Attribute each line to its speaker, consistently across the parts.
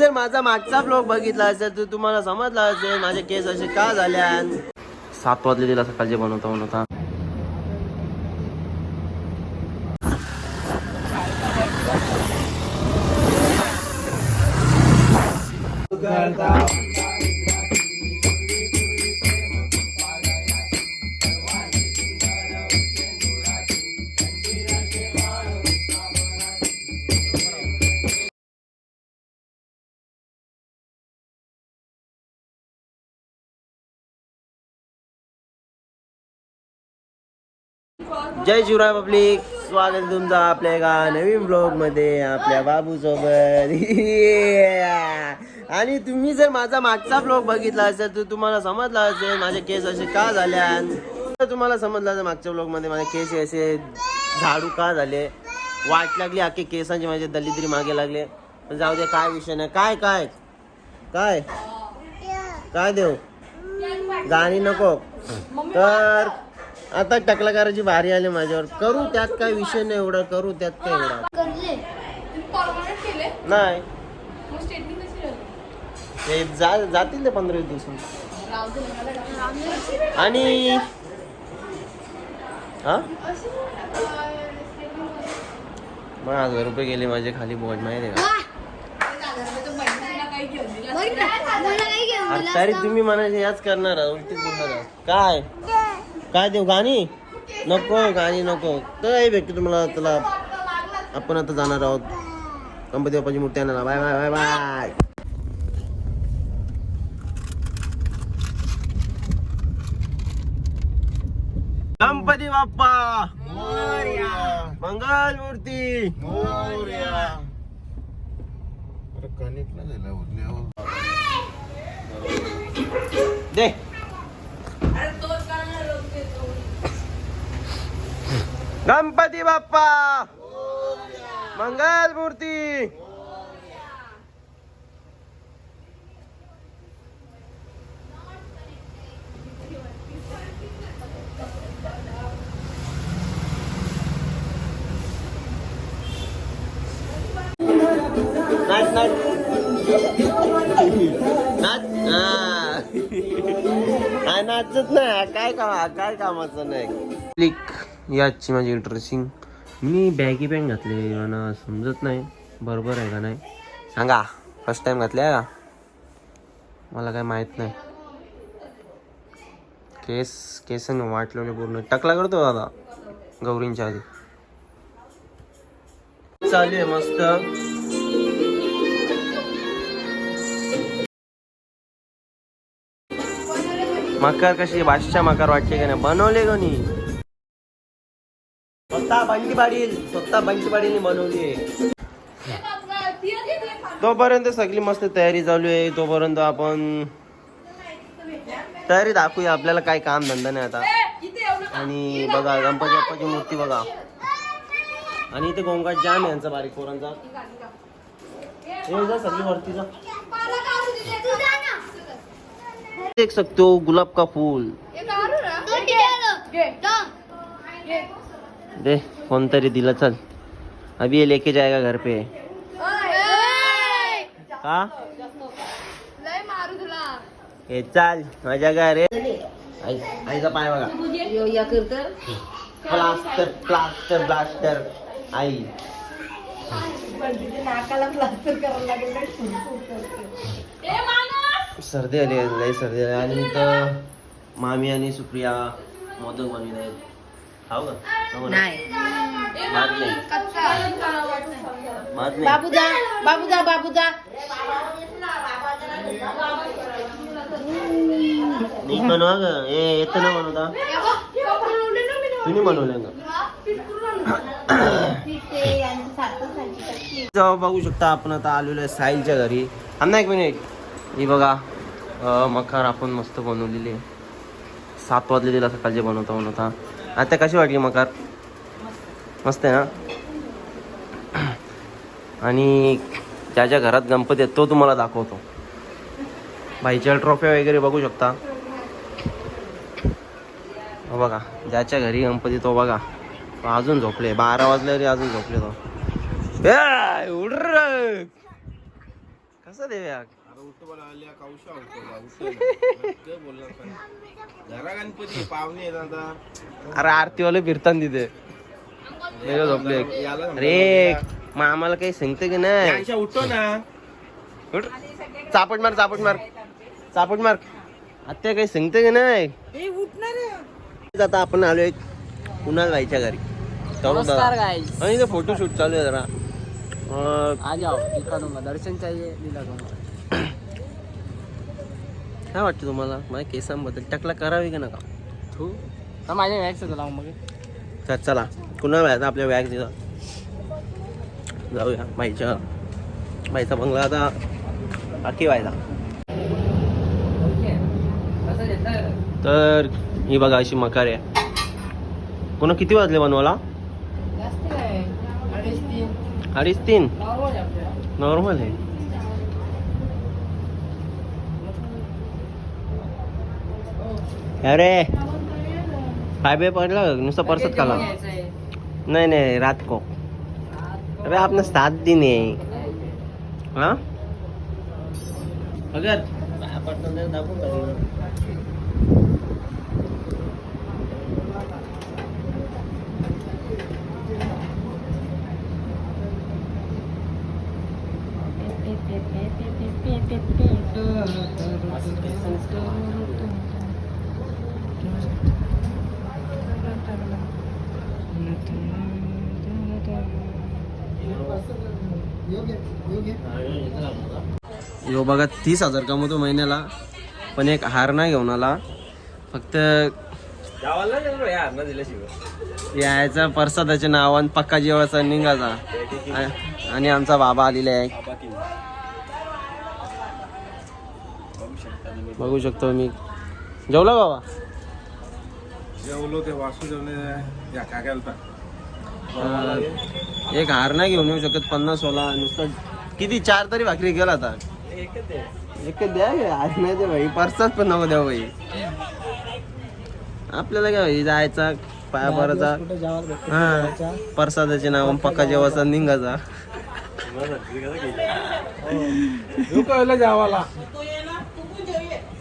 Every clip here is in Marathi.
Speaker 1: जर माझा मागचा ब्लॉग बघितला असेल तर तुम्हाला समजला असेल माझे केस असे का झाल्या सात वाजले तिला सकाळचे बनवता बनवता. जय शिवराय पब्लिक. स्वागत तुमचं आपल्या एका नवीन ब्लॉगमध्ये आपल्या बाबूसोबत. आणि तुम्ही जर माझा मागचा ब्लॉग बघितला असेल तर तुम्हाला समजला असेल माझे केस असे का झाले तर तुम्हाला समजलं असेल मागच्या ब्लॉगमध्ये माझे केस असे झाडू का झाले? वाट लागली अख्खे केसांची माझे दलिद्री मागे लागले. पण जाऊ दे काय विषय नाही. काय काय? काय? काय देऊ? गाणी नको. तर आता टकला करायची भारी आली माझ्यावर. करू त्यात काय विषय नाही एवढा करू त्यात काय एवढा.
Speaker 2: करले. परमनंट केले?
Speaker 1: नाही. ते जा जातील ते पंधरा दिवस
Speaker 2: राहू दे मला टाकून.
Speaker 1: आणि हा? मग हजार रुपये गेले माझे खाली बोट माहिती आहे का?
Speaker 2: तर.
Speaker 1: तुम्ही म्हणायचे याच करणार आहात. काय? काय देऊ गाणी? नको गाणी नको. तर भेटते तुम्हाला तुला आपण आता जाणार आहोत. गणपती बाप्पाची मूर्ती आणायला. Bye bye bye bye. Ganpati Bappa मंगल मूर्ती. दे. गणपती बाप्पा! मंगल मूर्ती! नाचत नाही काय काम काय कामाचं नाही. याची माझी ड्रेसिंग मी बॅगी पॅन्ट घातली मला समजत नाही. बरोबर आहे का नाही? सांगा फर्स्ट टाइम घातले का? मला काय माहीत नाही. केस केस वाटलेले पूर्ण. टकला करतो दादा गौरींच्या आधी. चालू आहे मस्त. मकर कशी बादशा मकर वाटते का नाही? बनवले कोणी? स्वतः बंटी स्वतः बंटी बनवली तोपर्यंत सगळी मस्त तयारी चालू आहे. तोपर्यंत आपण तयारी दाखवूया. आपल्याला काय काम धंदा नाही आता. आणि बघा गणपती बाप्पाची मूर्ती बघा. आणि इथे गोंगाट जाम आहे यांचा बारीक पोरांचा. सगळी वरती जा. देख सकते हो गुलाब का फूल. दे कोणतरी दिलं चल. अभी ये लेके जाएगा घर पे. का? हे चाल माझ्या घर आहे आई आईचा पाय बघा. प्लास्टर प्लास्टर ब्लास्टर आई. सर्दी आली आहे सर्दी आली आणि तर मामी आणि सुप्रिया मोदक बनवित आहेत खाऊ नाही. भात नाही.
Speaker 3: बाबूजा बाबूजा बाबूजा.
Speaker 1: नीट बनवा ग. ए येतं ना बनवता तुम्ही बनवलं का जाऊ बघू शकता आपण आता आलेलो आहे साहिलच्या घरी. ना एक मिनिट ही बघा. मखार आपण मस्त बनवलेली. आहे सात वाजले तिला सकाळचे बनवता बनवता. आता कशी वाटली मकार? मस्त आहे ना? आणि ज्याच्या घरात गणपती आहेत तो तुम्हाला दाखवतो. भाईच्या ट्रॉफ्या वगैरे बघू शकता. हो बघा ज्याच्या घरी गणपती तो बघा. तो अजून झोपले बारा वाजले तरी अजून झोपले तो. उड कसं देव्या
Speaker 4: अरे बोलणार? घरा गणपती पाहुणे येतात आता.
Speaker 1: अरे आरतीवाले फिरताना तिथे. झोपले. मग आम्हाला काही सांगते की नाही?
Speaker 4: उठतो ना.
Speaker 1: उठ. चापट मार चापट मार. चापट मार. आत्या काही सांगते की नाही? आता आपण आलोय कुणाल व्हायच्या घरी.
Speaker 5: नमस्कार guys.
Speaker 1: आणि फोटो शूट चालू आहे जरा.
Speaker 5: आ जाओ दिखा दूंगा दर्शन चाहिए दिला दूंगा
Speaker 1: काय वाटतं तुम्हाला? माझ्या केसांबद्दल. टकला करावी का नका?
Speaker 5: तू? हा माझ्या वॅक्स लावून मग
Speaker 1: तर चला. कुणाल व्हायचा आपल्या वॅग तिथं जाऊया. बाईच्या बाईचा बंगला आता बाकी व्हायचा तर ही बघा अशी मकार आहे. पुन्हा किती वाजले बनवाला
Speaker 5: अडीच तीन. नॉर्मल आहे आपल्याला
Speaker 1: नॉर्मल आहे अरे बे पडलं नुसतं परसत खाला. नाही नाही रात को अरे आपने सात दिन है हाँ अगर यो बघा तीस हजार कमवतो महिन्याला पण एक हार नाही घेऊन आला. फक्त यायचा प्रसादाच्या नावान पक्का जेवाचा निघाचा आणि आमचा बाबा आलेला आहे. बघू शकतो मी. जेवला बाबा?
Speaker 4: जेवलो ते जेवले या
Speaker 1: अं, एक हार नाही घेऊन येऊ शकत पन्नास सोळा नुसतं किती चार तरी भाकरी गेला आता. एकच द्या की, हार नाही दे भाई परसाच पण नको द्या भाई. आपल्याला काय भाई जायचा पाया पराचा हा प्रसादाचे नाव पक्का जेवाचा निघाचा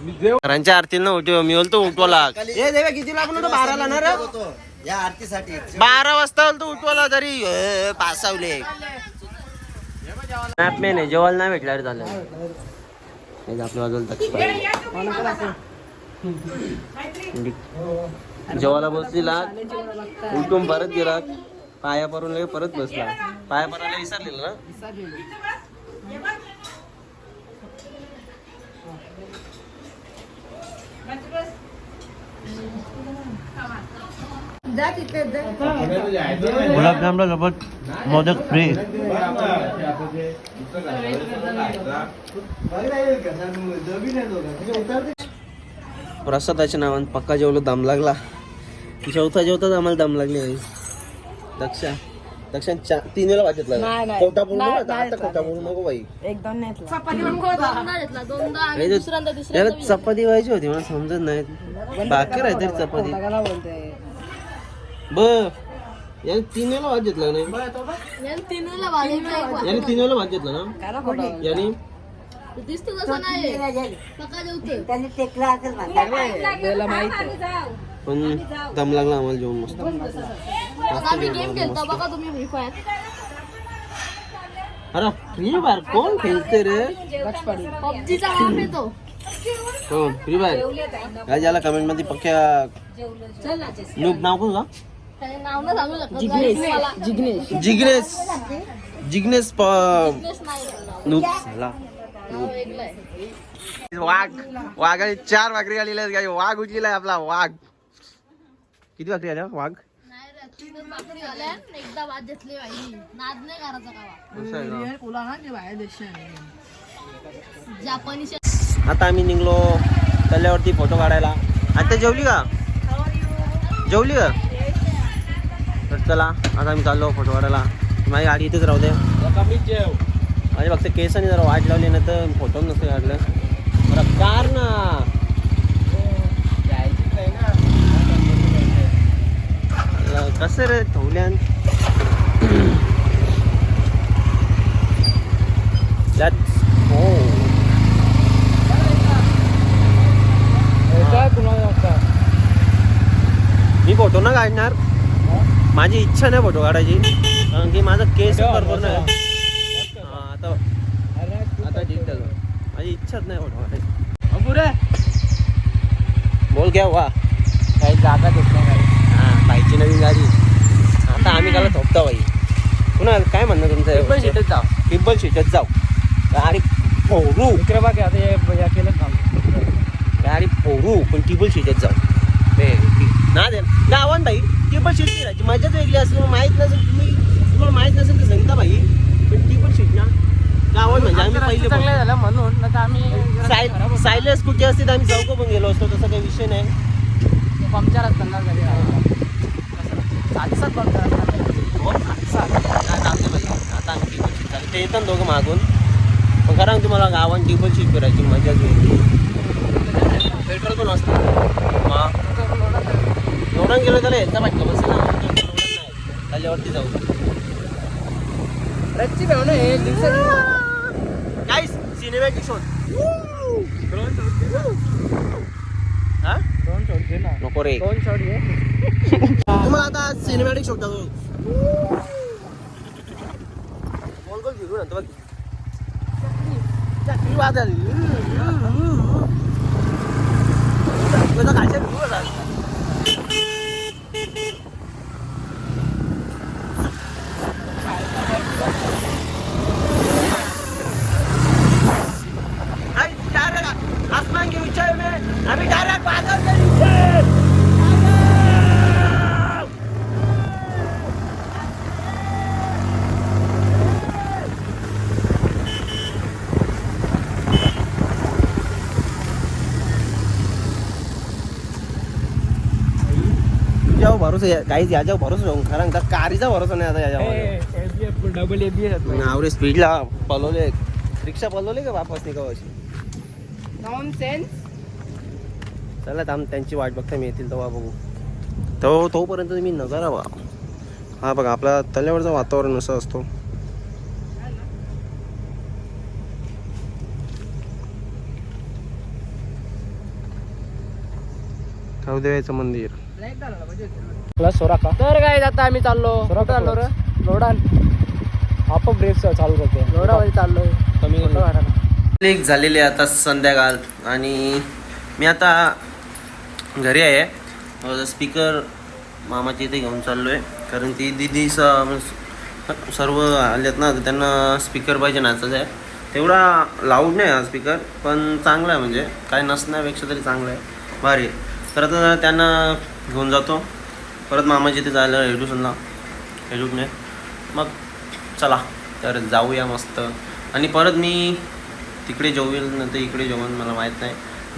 Speaker 1: घरांच्या आरतीला उठव मी बोलतो उठवाला ए देव्या किती लागून बाराला ना रे?
Speaker 6: या आरतीसाठी.
Speaker 1: बारा वाजता बोलतो उठवाला तरी पासावले. मॅप मेन आहे जेवायला नाही भेटला रे झालं. हे आपल्या बाजूला जेवायला बसलेला उठून परत गेला पाया परून लगे परत बसला. पाया परायला विसरलेला ना
Speaker 3: जा तिथे जा
Speaker 1: गुलाबजामला सोबत मोदक फ्री. प्रसादाच्या नावानं पक्का जेवलो दम लागला. जेवता जेवताच आम्हाला दम लागले दक्षा. दक्षा चा- तीन वेळा बोलू नको आता आता खोटा बोलू नको बाई. हे जे- याला चपाती व्हायची होती मला समजत नाही. बाकी राहते रे चपाती. ब याने तीन वेळा वाज घेतला नाही? याने तीन वेळा वाज घेतला ना? याने?
Speaker 2: दिसतो तसं नाही. पका जेवते
Speaker 3: असेल
Speaker 1: पण दम लागला आम्हाला जेवण मस्त.
Speaker 2: आता मी गेम खेळतो बघा तुम्ही फ्री फायर
Speaker 1: अरे फ्री फायर कोण खेळते रे?
Speaker 2: पबजीचा वाप येतो.
Speaker 1: हो फ्री फायर काय झाला कमेंटमध्ये पक्क्या नूब नाव कोण का
Speaker 2: त्याचे नाव ना सांगू शकत नाही. मला.
Speaker 5: जिग्नेश.
Speaker 1: झाला.
Speaker 2: वेगळं आहे.
Speaker 1: वाघ. वाघाने चार आहेत गाई. वाघ उठलेला आहे आपला वाघ. किती भाकरी आल्या? वाघ?
Speaker 2: एकदा घेतली नाद नाही करायचा
Speaker 1: असं आहे का? आता आम्ही निघलो तल्यावरती फोटो काढायला. आता जेवली का? जेवली का? तर चला आता आम्ही चाललो फोटो काढायला. माझी गाडी इथेच राहू दे. माझे फक्त केसाने जरा वाट लावली ना तर फोटो नसतं काढलं. बरं कार ना. कसं रे थवल्यान हो. मी फोटो ना काढणार? माझी इच्छा नाही फोटो काढायची. कारण की माझा केस करतो ना आता आता माझी इच्छाच नाही फोटो काढायची. बोल घ्या वा.
Speaker 5: काही जागा देत नाही.
Speaker 1: बाईची नवीन गाडी. आता आम्ही त्याला थोपता बाई. पुन्हा काय म्हणणं तुमचं?
Speaker 5: शेटच जाऊ.
Speaker 1: टिब्बल सीटच जाऊ. गाडी फोडू.
Speaker 5: इकडे बघ आता हे- या केलं काम.
Speaker 1: गाडी फोडू पण टिबल सीटच जाऊ बे, ना दे. गावान भाई टिबल सीट फिरायची मजाच वेगळी असेल माहीत नसेल तुम्ही. तुम्हाला माहीत नसेल तर सांगता भाई पण टिबल सीट ना गावान म्हणजे आम्ही पहिले
Speaker 5: चांगलं झालं म्हणून. तर आम्ही
Speaker 1: सायलेंट स्कूटी असते तर आम्ही चौक पण गेलो असतो. तसा काही विषय नाही.
Speaker 5: पंक्चर असताना घरी सात सात पंक्चर असतात
Speaker 1: हो, सात. हा, जाऊ दे भाई. आता आम्ही टिबल सीट चालू ते येतात दोघं मागून पण खरं सांगतो मला गावान टिबल सीट फिरायची मजाच वेगळी पेट्रोल पण असतं मग एवढं गेलं तर यायचा पाहिजे बसेल ना त्याच्यावरती जाऊ
Speaker 5: रच्ची भेव ना हे दिवसात
Speaker 1: काय सिनेमॅटिक शॉट हा
Speaker 5: दोन शॉट घे ना
Speaker 1: नको रे
Speaker 5: दोन शॉट घे
Speaker 1: तुम्हाला आता सिनेमॅटिक शॉट दाखवतो गोल गोल फिरून आणतो बघ चक्री वाजल तुझा खायच्या फिरून आला. आई, direct आसमान के ऊंचाई में अभी डायरेक्ट बादल के नीचे तुझ्यावर भरोसा काहीच याच्यावर भरोसा खरं का कारीचा भरोसा नाही आता याच्यावर.
Speaker 5: डबल बी
Speaker 1: स्पीडला पलवले रिक्षा पलवले का वापस का अशी
Speaker 5: नॉन सेन्स
Speaker 1: चला थांब त्यांची वाट बघता मी येतील तेव्हा बघू. तो तोपर्यंत मी नजारा बघा हा बघा आपल्या तल्यावरचं वातावरण असं असतो. देवाचं मंदिर.
Speaker 5: प्लस सोराका तर काय आता आम्ही चाललो. चाललो रे? लोडान आपण ब्रेक चालू करते लोडामध्ये चाललोय.
Speaker 1: कमी झालेली आहे आता संध्याकाळ आणि मी आता घरी आहे. स्पीकर मामाच्या इथे घेऊन चाललो आहे कारण ती दिदी स म्हणजे सर्व आलेत ना तर त्यांना स्पीकर पाहिजे नाचायचं आहे. तेवढा लाऊड नाही हा स्पीकर पण चांगला आहे म्हणजे. काय नसण्यापेक्षा तरी चांगला आहे. भारी. तर आता त्यांना घेऊन जातो. परत मामाच्या इथे जायला एडुसनला एडुटने मग चला तर जाऊया मस्त. आणि परत मी तिकडे जेवेल नंतर इकडे जेवण मला माहीत नाही.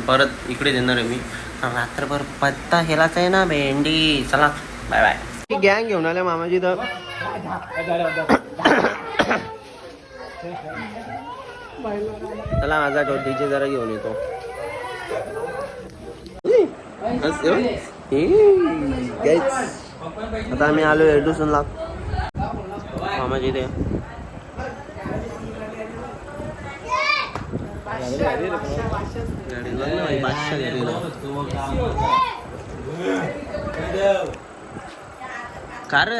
Speaker 1: परत इकडे देणार आहे मी. रात्रभर पत्ता हेलाच आहे ना भेंडी. चला बाय बाय गँग घेऊन आल्या मामाजी तर चला माझा तो डीजे जरा घेऊन येतो. असं? आता आम्ही आलो एडुसनला मामाजी इथे. कार का रे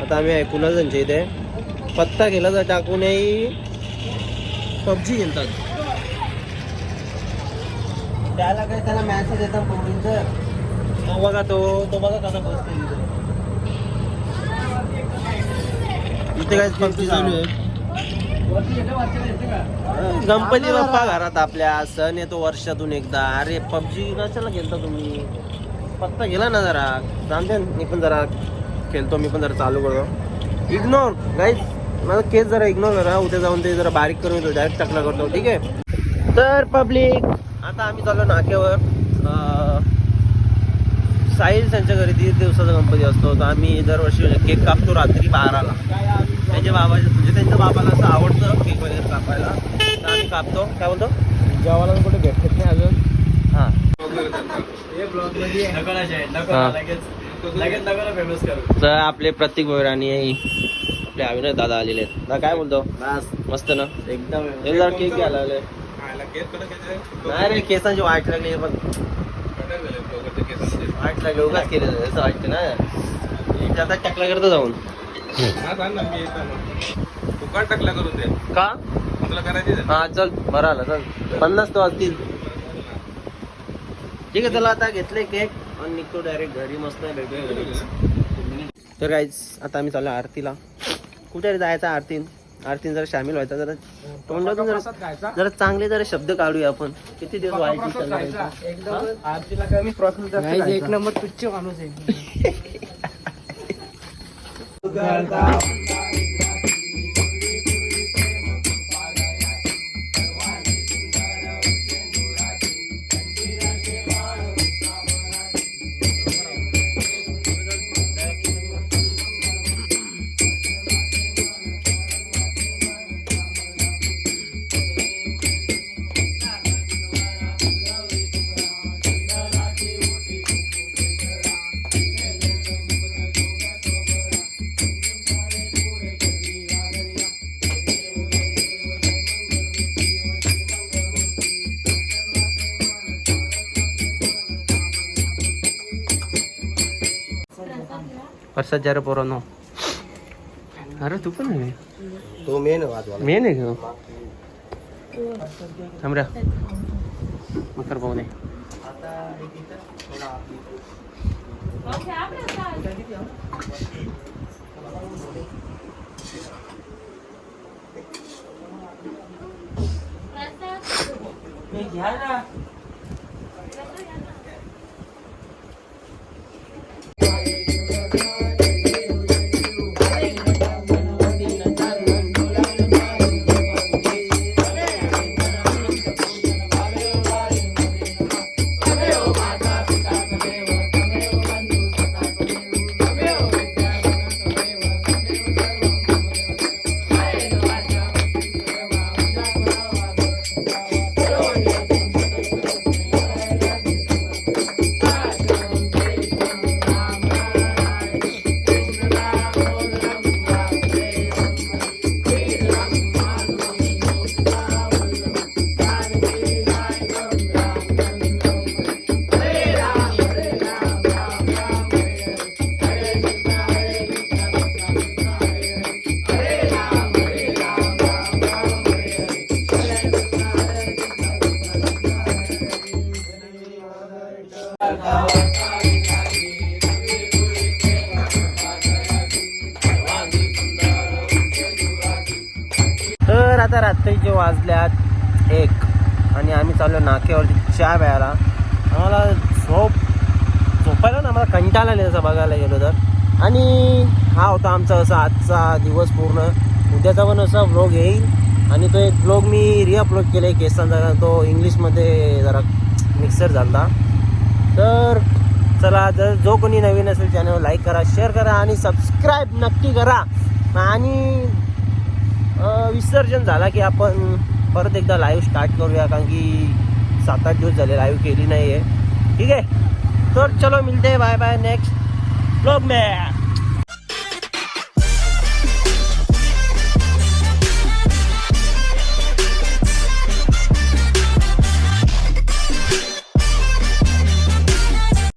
Speaker 1: आता आम्ही ऐकूनच त्यांच्या इथे. पत्ता केला तर टाकूनही पबजी खेळतात. त्याला काय त्याला मॅसेज येतात पोरींचं तो बघा तो तो बघा कसा बसतो इथे. इथे काय पबजी चालू आहे? गणपती बाप्पा घरात आपल्या सण येतो वर्षातून एकदा. अरे पबजी कशाला खेळता तुम्ही? पत्ता गेला ना जरा. जाणते मी पण जरा खेळतो मी पण जरा चालू करतो. इग्नोर गाईज माझा केस जरा इग्नोर करा उद्या जाऊन ते जरा बारीक करून येतो डायरेक्ट टाकला करतो ठीक आहे? तर पब्लिक आता आम्ही चाललो नाक्यावर. अं, साहिल त्यांच्या घरी दीड दिवसाचा गणपती असतो. तर आम्ही दरवर्षी केक कापतो रात्री बाराला. त्यांच्या बाबाच्या म्हणजे त्यांच्या बाबाला असं आवडतं केक वगैरे कापायला. तर आम्ही कापतो. काय बोलतो?
Speaker 5: जेवायला कुठे भेटत नाही अजून.
Speaker 1: हां. तर आपले प्रत्येक आणि आपले अविनाश दादा आलेले आहेत. दादा काय बोलतो? मस्त ना?
Speaker 4: एकदम.
Speaker 1: जरा केक घ्यायला आले. नाही रे केसांची वाट लागली पण. वाट लागली उगाच केलं असं वाटतं ना. आता टाकला करतो जाऊन.
Speaker 4: हा, सांग ना, मी येतो ना. तू का टाकला करून दे.
Speaker 1: का?
Speaker 4: तुला करायची आहे?
Speaker 1: हा चल बरं आला चल. पन्नास तो असतील. ठीक आहे चला आता घेतले केक. आणि निघतो डायरेक्ट घरी मस्त भेटूया घरी. तर काहीच आता आम्ही चाललो आरतीला. कुठे जायचं आरतीन? आरतीन जरा सामील व्हायचा. जरा तोंडातून जरा जरा चांगले जरा शब्द काढूया आपण. किती दिवस व्हायची
Speaker 5: एक नंबर तुच्छ माणूस आहे.
Speaker 1: प्रसाद जरा पोरांनो अरे तू पण आहे
Speaker 4: तो मेन
Speaker 1: मेन आहे घेऊ थांबऱ्या मकर पाहू नये तर चाललो नाक्यावरती चहा प्यायला. आम्हाला झोप झोपायला ना आम्हाला कंटाळा नाही तसं बघायला गेलो तर. आणि हा होता आमचा असा आजचा दिवस पूर्ण. उद्याचा पण असा ब्लॉग येईल. आणि तो एक ब्लॉग मी रिअपलोड केला आहे केसांचा. तो इंग्लिशमध्ये जरा मिक्सर झाला तर चला जर जो कोणी नवीन असेल चॅनल लाईक करा शेअर करा आणि सबस्क्राईब नक्की करा. आणि विसर्जन झाला की आपण परत एकदा लाईव्ह स्टार्ट करूया कारण की सात आठ दिवस झाले लाईव्ह केली नाही आहे ठीक आहे? तर चलो मिलते बाय बाय नेक्स्ट ब्लॉग मॅ